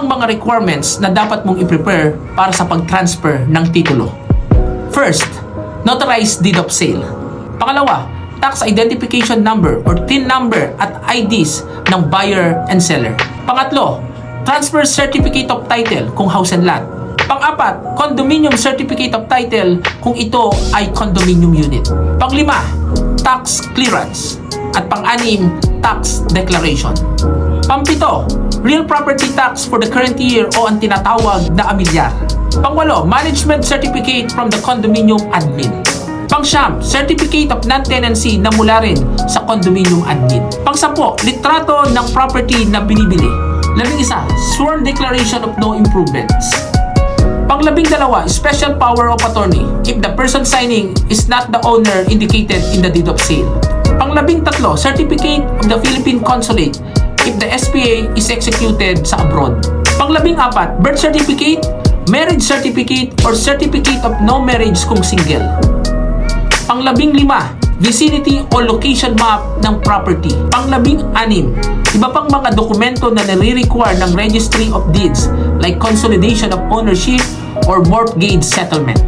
ang mga requirements na dapat mong i-prepare para sa pag-transfer ng titulo? First, notarized deed of sale. Pangalawa, tax identification number or TIN number at IDs ng buyer and seller. Pangatlo, transfer certificate of title kung house and lot. Pang-apat, condominium certificate of title kung ito ay condominium unit. Panglima, tax clearance. At pang-anim, tax declaration. Pampito, real property tax for the current year o ang tinatawag na amilyar. Pangwalo, management certificate from the condominium admin. Pangsyam, certificate of non-tenancy na mula rin sa condominium admin. Pangsampo, litrato ng property na binibili. Labing isa, sworn declaration of no improvements. Panglabing dalawa, special power of attorney if the person signing is not the owner indicated in the deed of sale. Panglabing tatlo, certificate of the Philippine Consulate if the SPA is executed sa abroad. Panglabing apat, birth certificate, marriage certificate, or certificate of no marriage kung single. Panglabing lima, vicinity o location map ng property. Panglabing anim, iba pang mga dokumento na nare-require ng Registry of Deeds like consolidation of ownership or mortgage settlement.